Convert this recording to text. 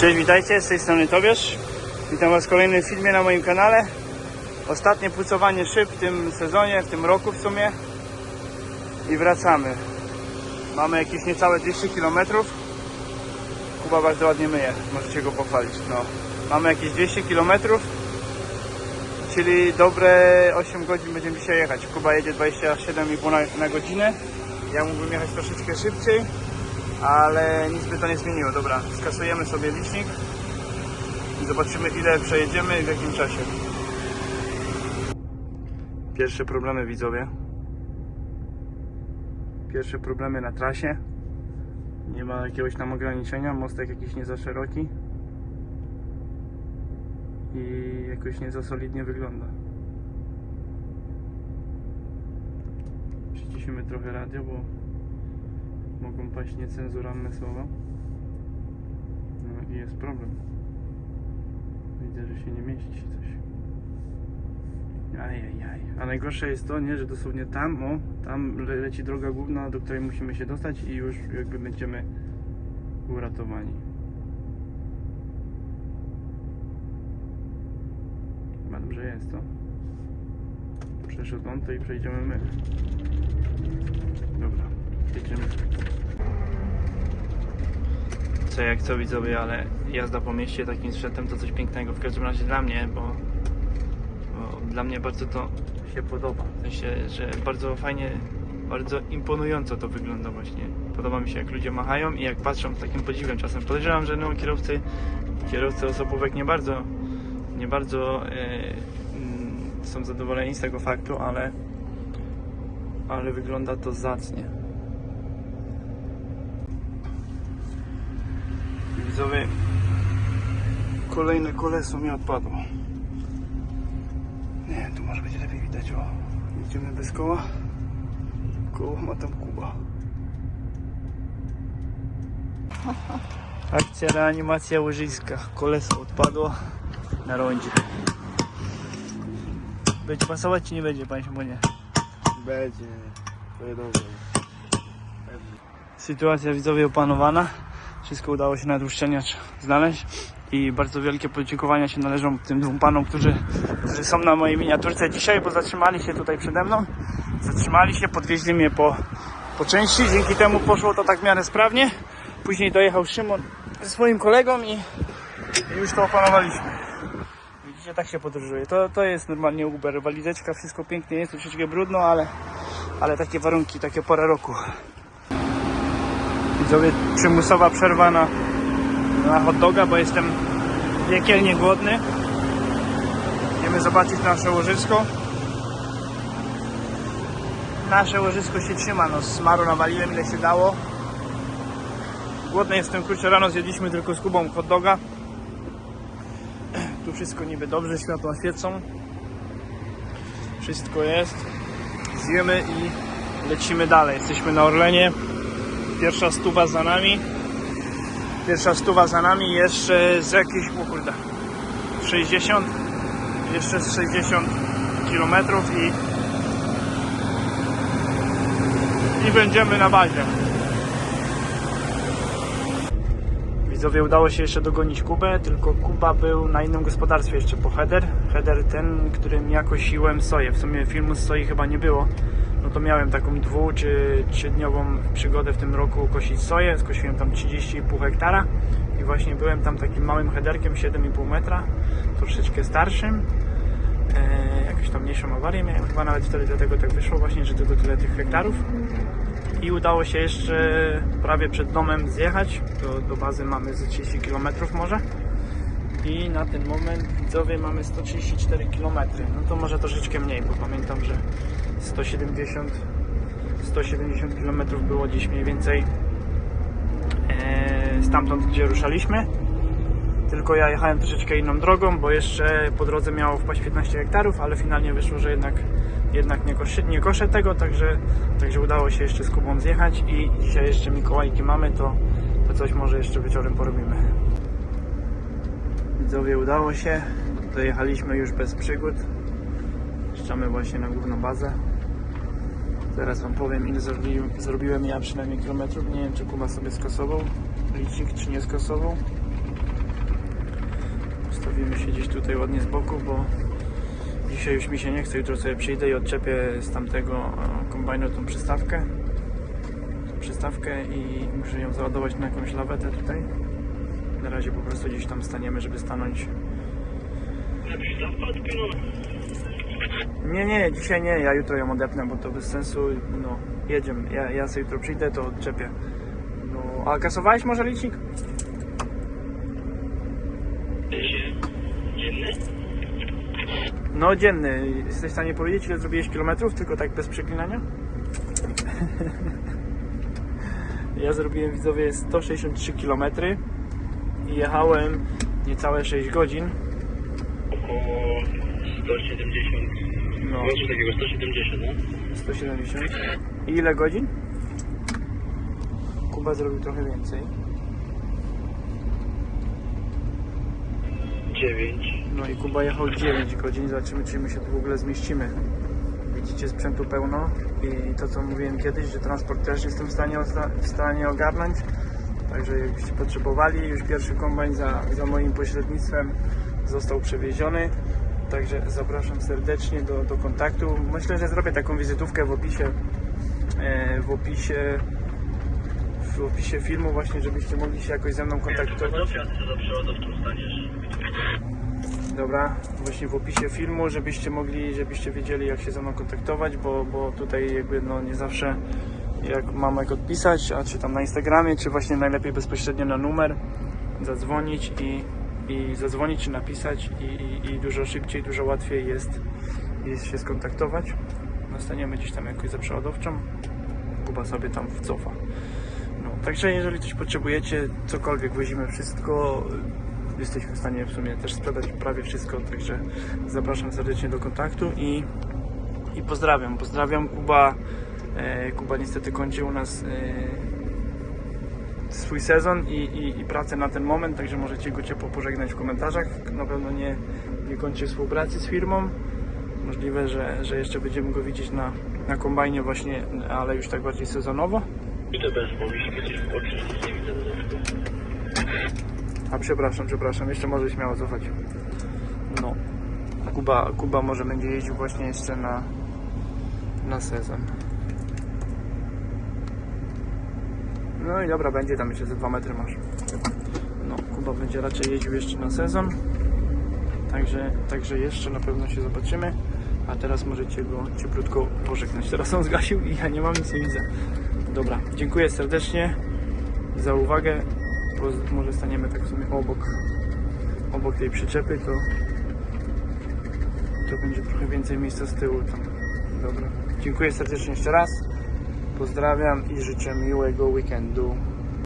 Cześć, witajcie, z tej strony Tobiasz. Witam Was w kolejnym filmie na moim kanale. Ostatnie pucowanie szyb w tym sezonie, w tym roku w sumie. I wracamy. Mamy jakieś niecałe 200 km. Kuba bardzo ładnie myje, możecie go pochwalić. No. Mamy jakieś 200 km. Czyli dobre 8 godzin będziemy dzisiaj jechać. Kuba jedzie 27,5 na, na godzinę. Ja mógłbym jechać troszeczkę szybciej ale nic by to nie zmieniło. Dobra, skasujemy sobie licznik i zobaczymy ile przejedziemy i w jakim czasie. Pierwsze problemy widzowie. Pierwsze problemy na trasie. Nie ma jakiegoś tam ograniczenia, mostek jakiś nie za szeroki i jakoś nie za solidnie wygląda. Przycisimy trochę radio, bo mogą paść niecenzuralne słowa. No i jest problem. Widzę, że się nie mieści coś. Ajajaj. A najgorsze jest to, nie, że dosłownie tam, o, tam le leci droga główna, do której musimy się dostać i już jakby będziemy uratowani. Chyba dobrze jest to. Przeszedł on, to i przejdziemy my. Dobra, jedziemy. Co jak co widzowie, ale jazda po mieście takim sprzętem to coś pięknego. W każdym razie dla mnie, bo, bo dla mnie bardzo to się podoba. W sensie, że bardzo fajnie, bardzo imponująco to wygląda właśnie. Podoba mi się jak ludzie machają i jak patrzą z takim podziwem czasem. Podejrzewam, że no kierowcy, kierowcy osobówek nie bardzo, nie bardzo e, mm, są zadowoleni z tego faktu, ale ale wygląda to zacnie. Widzowie, kolejne koleso mi odpadło. Nie, tu może będzie lepiej widać, o. Jedziemy bez koła. Koło ma tam Kuba. Akcja reanimacja łyżyska. Koleso odpadło na rondzie. Będzie pasować czy nie będzie, panie Szymonie? Będzie, to jest dobrze. Sytuacja widzowie opanowana. Wszystko udało się nawet uszczelniacz znaleźć. I bardzo wielkie podziękowania się należą tym dwóm panom, którzy, którzy są na mojej miniaturce dzisiaj, bo zatrzymali się tutaj przede mną. Zatrzymali się, podwieźli mnie po, po części. Dzięki temu poszło to tak w miarę sprawnie. Później dojechał Szymon ze swoim kolegą i, i już to opanowaliśmy. Widzicie, tak się podróżuje. To, to jest normalnie Uber. Walizeczka, wszystko pięknie jest, troszeczkę brudno, ale, ale takie warunki, takie pora roku. Widzowie, przymusowa przerwa na, na hot doga, bo jestem piekielnie głodny. Idziemy zobaczyć nasze łożysko. Nasze łożysko się trzyma, no smaru nawaliłem ile się dało. Głodny jestem, kurczę, rano zjedliśmy tylko z Kubą hot doga. Tu wszystko niby dobrze, światła świecą. Wszystko jest. Zjemy i lecimy dalej. Jesteśmy na Orlenie. Pierwsza stuwa za nami. Pierwsza stuwa za nami. Jeszcze z jakichś, o kurde, 60. Jeszcze z 60 km i i będziemy na bazie. Widzowie udało się jeszcze dogonić Kubę, tylko Kuba był na innym gospodarstwie jeszcze po header. Header ten, którym ja kosiłem soję. W sumie filmu z soi chyba nie było. No to miałem taką dwu czy trzydniową przygodę w tym roku kosić soję. Skosiłem tam 30,5 hektara i właśnie byłem tam takim małym headerkiem 7,5 metra, troszeczkę starszym. E, jakąś tam mniejszą awarię miałem chyba nawet wtedy dlatego tak wyszło właśnie, że tylko tyle tych hektarów i udało się jeszcze prawie przed domem zjechać. Do, do bazy mamy ze 30 km może. I na ten moment widzowie mamy 134 km. No to może troszeczkę mniej, bo pamiętam, że 170 170 km było dziś mniej więcej e, stamtąd, gdzie ruszaliśmy. Tylko ja jechałem troszeczkę inną drogą, bo jeszcze po drodze miało wpaść 15 hektarów, ale finalnie wyszło, że jednak, jednak nie, nie koszę tego, także, także udało się jeszcze z Kubą zjechać i dzisiaj jeszcze Mikołajki mamy, to, to coś może jeszcze wieczorem porobimy. Widzowie, udało się. Dojechaliśmy już bez przygód. Czekamy właśnie na główną bazę. Zaraz Wam powiem ile zrobiłem, zrobiłem ja przynajmniej kilometrów. Nie wiem czy Kuba sobie skasował licznik, czy nie skasował. Postawimy się gdzieś tutaj ładnie z boku, bo dzisiaj już mi się nie chce. Jutro sobie przyjdę i odczepię z tamtego e, kombajnu tą przystawkę. Przystawkę i muszę ją załadować na jakąś lawetę tutaj. Na razie po prostu gdzieś tam staniemy, żeby stanąć. Nie, nie, dzisiaj nie, ja jutro ją odepnę, bo to bez sensu, no, jedziemy. Ja, ja sobie jutro przyjdę, to odczepię. No, a kasowałeś może licznik? No dzienny. Jesteś w stanie powiedzieć, ile zrobiłeś kilometrów, tylko tak bez przeklinania? ja zrobiłem widzowie 163 km i jechałem niecałe 6 godzin. Około 170. No. Coś takiego, 170, no? 170. I ile godzin? Kuba zrobił trochę więcej. 9. No i Kuba jechał 9 godzin. Zobaczymy, czy my się tu w ogóle zmieścimy. Widzicie, sprzętu pełno i to, co mówiłem kiedyś, że transport też jestem w stanie, w stanie ogarnąć. Także jakbyście potrzebowali, już pierwszy kombajn za, za moim pośrednictwem został przewieziony. Także zapraszam serdecznie do, do kontaktu. Myślę, że zrobię taką wizytówkę w opisie, e, w opisie w opisie filmu właśnie, żebyście mogli się jakoś ze mną kontaktować. Dobra, właśnie w opisie filmu, żebyście mogli, żebyście wiedzieli jak się ze mną kontaktować, bo, bo tutaj jakby no nie zawsze jak mam jak odpisać, a czy tam na Instagramie, czy właśnie najlepiej bezpośrednio na numer zadzwonić i, i zadzwonić czy napisać i, i, i dużo szybciej, dużo łatwiej jest, jest się skontaktować. Dostaniemy gdzieś tam jakoś za przeładowczą, Kuba sobie tam wcofa. No, także jeżeli coś potrzebujecie, cokolwiek wozimy wszystko, jesteśmy w stanie w sumie też sprzedać prawie wszystko, także zapraszam serdecznie do kontaktu i, i pozdrawiam. Pozdrawiam Kuba. E, Kuba niestety kończy u nas e, swój sezon i, i, i pracę na ten moment, także możecie go ciepło pożegnać w komentarzach. Na pewno nie, nie kończy współpracy z firmą. Możliwe, że, że jeszcze będziemy go widzieć na, na kombajnie właśnie, ale już tak bardziej sezonowo. To bez, bo mi w oczy, nie widzę. A przepraszam, przepraszam, jeszcze może śmiało cofać. No. Kuba, Kuba może będzie jeździł właśnie jeszcze na, na sezon. No i dobra, będzie tam jeszcze ze 2 metry masz. No, Kuba będzie raczej jeździł jeszcze na sezon. Także, także jeszcze na pewno się zobaczymy. A teraz możecie go cieplutko pożegnać. Teraz on zgasił i ja nie mam nic nie widzę. Dobra, dziękuję serdecznie za uwagę. Może staniemy tak w sumie obok, obok tej przyczepy, to, to będzie trochę więcej miejsca z tyłu tam. Dobra. Dziękuję serdecznie jeszcze raz. Pozdrawiam i życzę miłego weekendu.